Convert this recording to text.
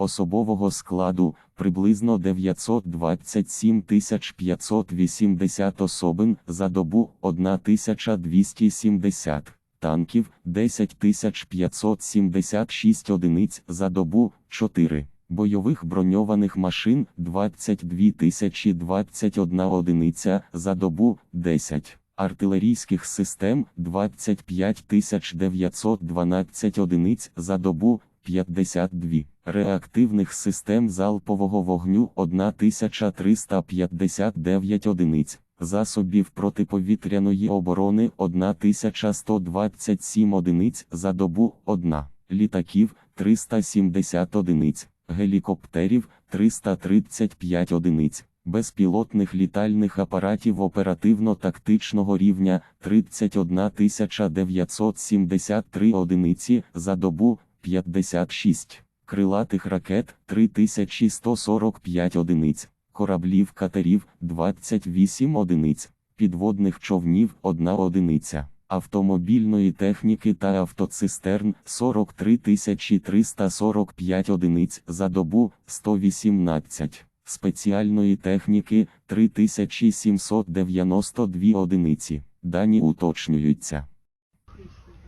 особового складу приблизно 927 580 особин за добу 1270 танків 10 576 одиниць за добу 4 бойових броньованих машин 22 021 одиниця за добу 10 артилерійських систем 25 912 одиниць за добу 52 реактивних систем залпового вогню 1359 одиниць. Засобів протиповітряної оборони 1127 одиниць за добу 1, літаків 370 одиниць, гелікоптерів 335 одиниць, безпілотних літальних апаратів оперативно-тактичного рівня 31 973 одиниці за добу 56, крилатих ракет 3145 одиниць кораблів катерів 28 одиниць, підводних човнів 1 одиниця, автомобільної техніки та автоцистерн 43 345 одиниць за добу 118, спеціальної техніки 3792 одиниці. Дані уточнюються.